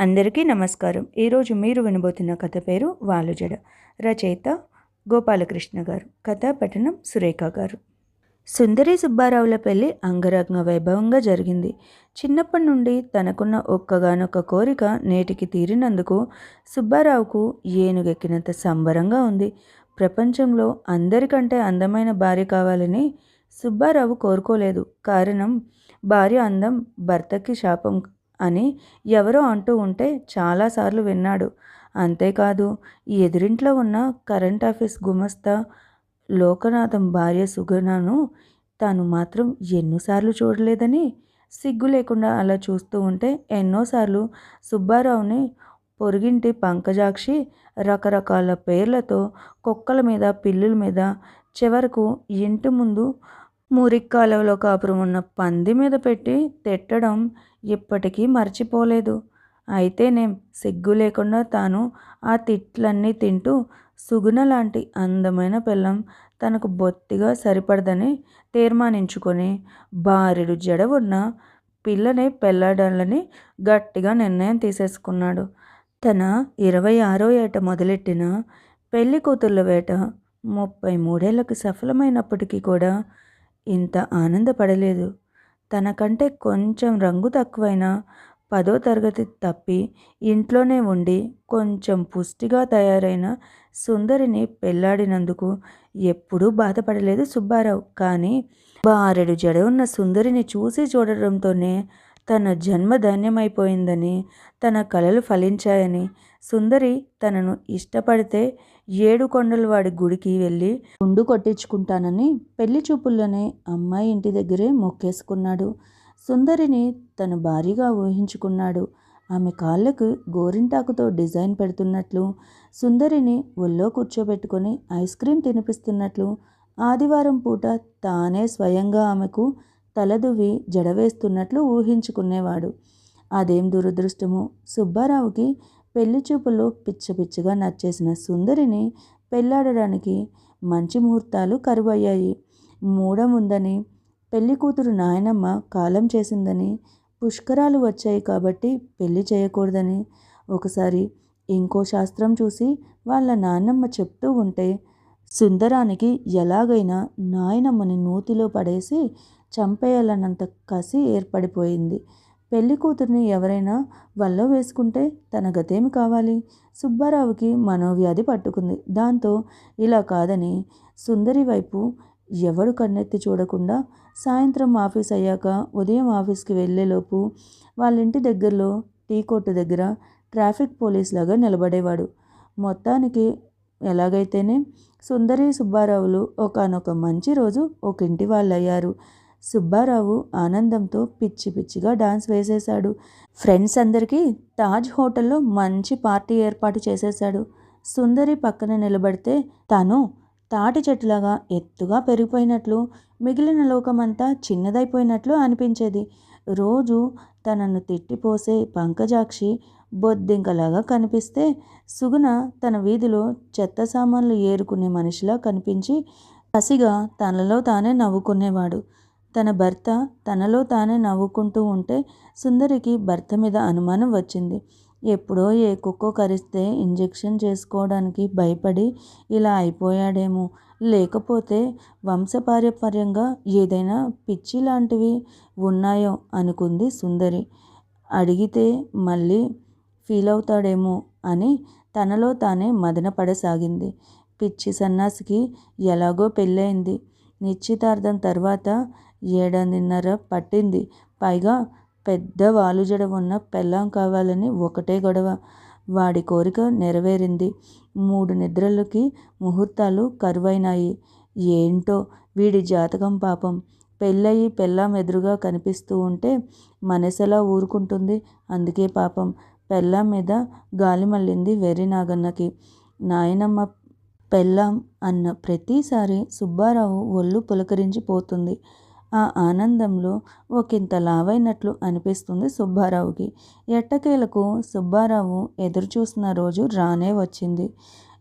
అందరికీ నమస్కారం. ఈరోజు మీరు వినబోతున్న కథ పేరు వాలుజడ. రచయిత గోపాలకృష్ణ గారు. కథ పఠనం సురేఖ గారు. సుందరి సుబ్బారావుల పెళ్ళి అంగరంగ వైభవంగా జరిగింది. చిన్నప్పటి నుండి తనకున్న ఒక్కగానొక్క కోరిక నేటికి తీరినందుకు సుబ్బారావుకు ఏనుగెక్కినంత సంబరంగా ఉంది. ప్రపంచంలో అందరికంటే అందమైన భార్య కావాలని సుబ్బారావు కోరుకోలేదు. కారణం భార్య అందం భర్తకి శాపం అని ఎవరో అంటూ ఉంటే చాలాసార్లు విన్నాడు. అంతేకాదు ఎదురింట్లో ఉన్న కరెంట్ ఆఫీస్ గుమస్తా లోకనాథం భార్య సుగుణను తాను మాత్రం ఎన్నోసార్లు చూడలేదని సిగ్గు లేకుండా అలా చూస్తూ ఉంటే ఎన్నోసార్లు సుబ్బారావుని పొరుగింటి పంకజాక్షి రకరకాల పేర్లతో కుక్కల మీద పిల్లుల మీద చివరకు ఇంటి ముందు మురిక్కాలవలో కాపురం ఉన్న పంది మీద పెట్టి తిట్టడం ఇప్పటికీ మర్చిపోలేదు. అయితేనేం సిగ్గు లేకుండా తాను ఆ తిట్లన్నీ తింటూ సుగుణ లాంటి అందమైన పిల్లం తనకు బొత్తిగా సరిపడదని తీర్మానించుకొని భార్యడు జడ ఉన్న పిల్లని పెళ్ళాడాలని గట్టిగా నిర్ణయం తీసేసుకున్నాడు. తన ఇరవై ఆరో ఏట మొదలెట్టిన పెళ్ళి కూతుళ్ళ వేట ముప్పై మూడేళ్ళకు సఫలమైనప్పటికీ కూడా ఇంత ఆనందపడలేదు. తనకంటే కొంచెం రంగు తక్కువైన పదో తరగతి తప్పి ఇంట్లోనే ఉండి కొంచెం పుష్టిగా తయారైన సుందరిని పెళ్ళాడినందుకు ఎప్పుడూ బాధపడలేదు సుబ్బారావు. కానీ బారెడు జడ ఉన్న సుందరిని చూసి చూడడంతోనే తన జన్మ ధన్యమైపోయిందని తన కళలు ఫలించాయని సుందరి తనను ఇష్టపడితే ఏడు కొండల వాడి గుడికి వెళ్ళి గుండు కొట్టించుకుంటానని పెళ్ళి చూపుల్లోనే అమ్మాయి ఇంటి దగ్గరే మొక్కేసుకున్నాడు. సుందరిని తన భార్యగా ఊహించుకున్నాడు. ఆమె కాళ్ళకు గోరింటాకుతో డిజైన్ పెడుతున్నట్లు సుందరిని ఒళ్ళో కూర్చోబెట్టుకొని ఐస్ క్రీం తినిపిస్తున్నట్లు ఆదివారం పూట తానే స్వయంగా ఆమెకు తలదువ్వి జడవేస్తున్నట్లు ఊహించుకునేవాడు. అదేం దురదృష్టము సుబ్బారావుకి పెళ్ళి చూపులు పిచ్చ పిచ్చగా నచ్చేసిన సుందరిని పెళ్ళాడడానికి మంచి ముహూర్తాలు కరువయ్యాయి. మూడముందని పెళ్ళి కూతురు నాయనమ్మ కాలం చేసిందని పుష్కరాలు వచ్చాయి కాబట్టి పెళ్ళి చేయకూడదని ఒకసారి ఇంకో శాస్త్రం చూసి వాళ్ళ నాన్నమ్మ చెప్తూ ఉంటే సుందరానికి ఎలాగైనా నాయనమ్మని నూతిలో పడేసి చంపేయాలన్నంత కసి ఏర్పడిపోయింది. పెళ్ళి కూతుర్ని ఎవరైనా వల్ల వేసుకుంటే తన గతేమి కావాలి? సుబ్బారావుకి మనోవ్యాధి పట్టుకుంది. దాంతో ఇలా కాదని సుందరి వైపు ఎవడు కన్నెత్తి చూడకుండా సాయంత్రం ఆఫీస్ అయ్యాక ఉదయం ఆఫీస్కి వెళ్ళేలోపు వాళ్ళ ఇంటి దగ్గరలో టీ కొట్టు దగ్గర ట్రాఫిక్ పోలీస్ లాగా నిలబడేవాడు. మొత్తానికి ఎలాగైతేనే సుందరి సుబ్బారావులు ఒకనొక మంచి రోజు ఒక ఇంటి వాళ్ళు అయ్యారు సుబ్బారావు ఆనందంతో పిచ్చి పిచ్చిగా డాన్స్ వేసేశాడు. ఫ్రెండ్స్ అందరికీ తాజ్ హోటల్లో మంచి పార్టీ ఏర్పాటు చేసేశాడు. సుందరి పక్కన నిలబడితే తను తాటి చెట్టులాగా ఎత్తుగా పెరిగిపోయినట్లు మిగిలిన లోకమంతా చిన్నదైపోయినట్లు అనిపించేది. రోజు తనను తిట్టిపోసే పంకజాక్షి బొద్దింకలాగా కనిపిస్తే సుగుణ తన వీధిలో చెత్త సామాన్లు ఏరుకునే మనిషిలా కనిపించి కసిగా తనలో తానే నవ్వుకునేవాడు. తన భర్త తనలో తానే నవ్వుకుంటూ ఉంటే సుందరికి భర్త మీద అనుమానం వచ్చింది. ఎప్పుడో ఏ కుక్కో కరిస్తే ఇంజెక్షన్ చేసుకోవడానికి భయపడి ఇలా అయిపోయాడేమో. లేకపోతే వంశపారపర్యంగా ఏదైనా పిచ్చి లాంటివి ఉన్నాయో అనుకుంది సుందరి. అడిగితే మళ్ళీ ఫీల్ అవుతాడేమో అని తనలో తానే మదనపడసాగింది పిచ్చి సన్నాసికి ఎలాగో పెళ్ళయింది. నిశ్చితార్థం తర్వాత ఏడాదిన్నర పట్టింది. పైగా పెద్ద వాలుజడ ఉన్న పెళ్ళాం కావాలని ఒకటే గొడవ. వాడి కోరిక నెరవేరింది. మూడు నిద్రలకి ముహూర్తాలు కరువైనాయి. ఏంటో వీడి జాతకం పాపం. పెళ్ళయి పెళ్ళాం ఎదురుగా కనిపిస్తూ ఉంటే మనసెలా ఊరుకుంటుంది. అందుకే పాపం. పెళ్ళాం మీద గాలి మళ్ళింది వెర్రి నాగన్నకి. నాయనమ్మ పెళ్ళాం అన్న ప్రతిసారి సుబ్బారావు ఒళ్ళు పులకరించిపోతుంది ఆ ఆనందంలో ఒకంత లావైనట్లు అనిపిస్తుంది సుబ్బారావుకి. ఎట్టకేలకు సుబ్బారావు ఎదురుచూసిన రోజు రానే వచ్చింది.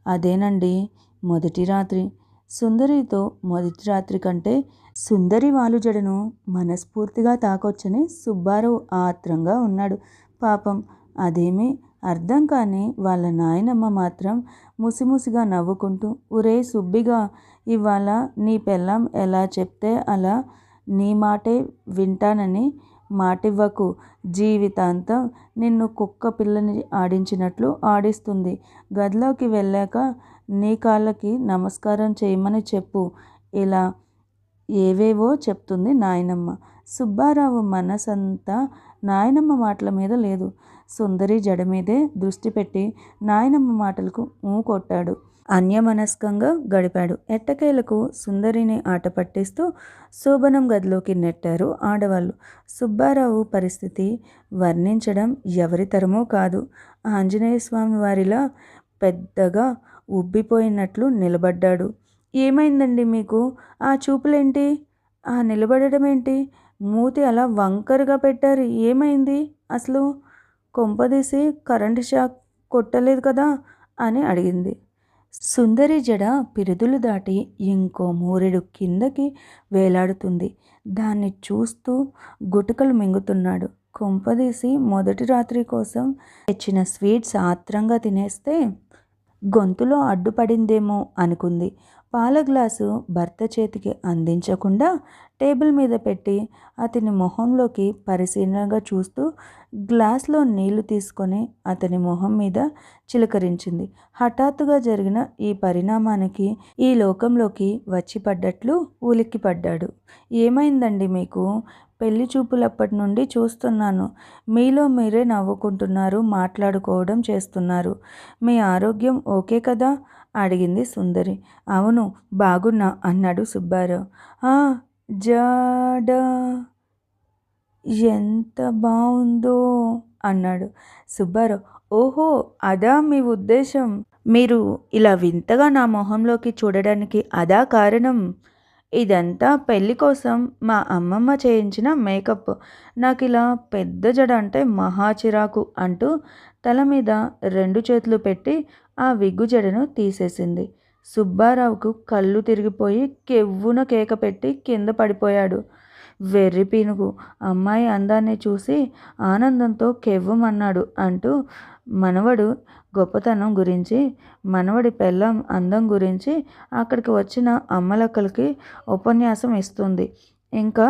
అదేనండి మొదటి రాత్రి. సుందరితో మొదటి రాత్రి కంటే సుందరి వాలుజడను మనస్ఫూర్తిగా తాకొచ్చని సుబ్బారావు ఆత్రంగా ఉన్నాడు. పాపం అదేమీ అర్థం కాని వాళ్ళ నాయనమ్మ మాత్రం ముసిముసిగా నవ్వుకుంటూ ఒరే సుబ్బిగా ఇవాళ నీ పెళ్ళాం ఎలా చెప్తే అలా నీ మాటే వింటానని మాటివ్వకు. జీవితాంతం నిన్ను కుక్క పిల్లని ఆడించినట్లు ఆడిస్తుంది. గదిలోకి వెళ్ళాక నీ కాళ్ళకి నమస్కారం చేయమని చెప్పు. ఇలా ఏవేవో చెప్తుంది నాయనమ్మ. సుబ్బారావు మనసంతా నాయనమ్మ మాటల మీద లేదు. సుందరి జడ మీదే దృష్టి పెట్టి నాయనమ్మ మాటలకు ఊ కొట్టాడు. అన్యమనస్కంగా గడిపాడు. ఎట్టకేలకు సుందరిని ఆట పట్టిస్తూ శోభనం గదిలోకి నెట్టారు ఆడవాళ్ళు. సుబ్బారావు పరిస్థితి వర్ణించడం ఎవరి తరమో కాదు. ఆంజనేయ స్వామి వారిలా పెద్దగా ఉబ్బిపోయినట్లు నిలబడ్డాడు. ఏమైందండి మీకు? ఆ చూపులేంటి? ఆ నిలబడడం ఏంటి మూతి అలా వంకరగా పెట్టారు. ఏమైంది? అసలు కొంపదీసి కరెంటు షాక్ కొట్టలేదు కదా? అని అడిగింది. సుందరి జడ పిరుదులు దాటి ఇంకో మూరెడు కిందకి వేలాడుతుంది. దాన్ని చూస్తూ గుటకలు మింగుతున్నాడు. కొంపదీసి మొదటి రాత్రి కోసం తెచ్చిన స్వీట్స్ ఆత్రంగా తినేస్తే గొంతులో అడ్డుపడిందేమో అనుకుంది. పాల గ్లాసు భర్త చేతికి అందించకుండా టేబుల్ మీద పెట్టి అతని మొహంలోకి పరిశీలనగా చూస్తూ గ్లాస్లో నీళ్ళు తీసుకొని అతని మొహం మీద చిలకరించింది. హఠాత్తుగా జరిగిన ఈ పరిణామానికి ఈ లోకంలోకి వచ్చి పడ్డట్లు ఉలిక్కిపడ్డాడు. ఏమైందండి మీకు? పెళ్ళి చూపులప్పటి నుండి చూస్తున్నాను. మీలో మీరే నవ్వుకుంటున్నారు మాట్లాడుకోవడం చేస్తున్నారు. మీ ఆరోగ్యం ఓకే కదా? అడిగింది సుందరి. అవును బాగున్నా అన్నాడు సుబ్బారావు. జాడ ఎంత బాగుందో అన్నాడు. సుబ్బారావు ఓహో అదా మీ ఉద్దేశం? మీరు ఇలా వింతగా నా మొహంలోకి చూడడానికి అదా కారణం? ఇదంతా పెళ్ళి కోసం మా అమ్మమ్మ చేయించిన మేకప్. నాకు ఇలా పెద్ద జడ అంటే మహా చిరాకు అంటూ తల మీద రెండు చేతులు పెట్టి ఆ విగ్గు జడను తీసేసింది. సుబ్బారావుకు కళ్ళు తిరిగిపోయి కెవ్వున కేక పెట్టి కింద పడిపోయాడు. వెర్రి పీనుగు అమ్మాయి అందాన్ని చూసి ఆనందంతో కెవ్వమన్నాడు అంటూ మనవడు గొప్పతనం గురించి మనవడి పెళ్ళం అందం గురించి అక్కడికి వచ్చిన అమ్మలక్కలకి ఉపన్యాసం ఇస్తుంది. ఇంకా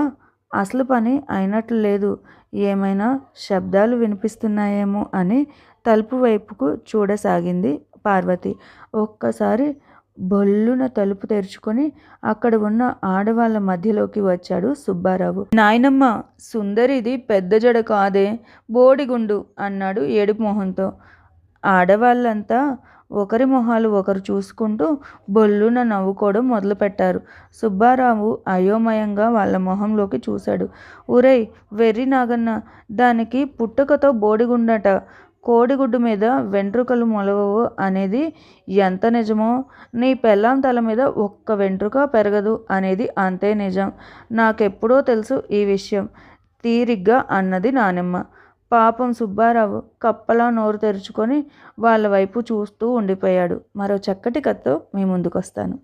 అసలు పని అయినట్లు లేదు. ఏమైనా శబ్దాలు వినిపిస్తున్నాయేమో అని తలుపు వైపుకు చూడసాగింది పార్వతి. ఒక్కసారి బొల్లున తలుపు తెరుచుకొని అక్కడ ఉన్న ఆడవాళ్ళ మధ్యలోకి వచ్చాడు సుబ్బారావు. నాయనమ్మ సుందరిది పెద్ద జడ కాదే బోడిగుండు అన్నాడు ఏడుపు మొహంతో. ఆడవాళ్ళంతా ఒకరి మొహాలు ఒకరు చూసుకుంటూ బొల్లున నవ్వుకోవడం మొదలుపెట్టారు. సుబ్బారావు అయోమయంగా వాళ్ళ మొహంలోకి చూశాడు. ఉరై వెర్రి నాగన్న దానికి పుట్టుకతో బోడిగుండట కోడిగుడ్డు మీద వెంట్రుకలు మొలవవు అనేది ఎంత నిజమో నీ పెళ్ళాం తల మీద ఒక్క వెంట్రుక పెరగదు అనేది అంతే నిజం. నాకెప్పుడో తెలుసు ఈ విషయం. తీరిగ్గా అన్నది నానమ్మ. పాపం సుబ్బారావు కప్పలా నోరు తెరుచుకొని వాళ్ళ వైపు చూస్తూ ఉండిపోయాడు. మరో చక్కటి కథతో మీ ముందుకొస్తాను.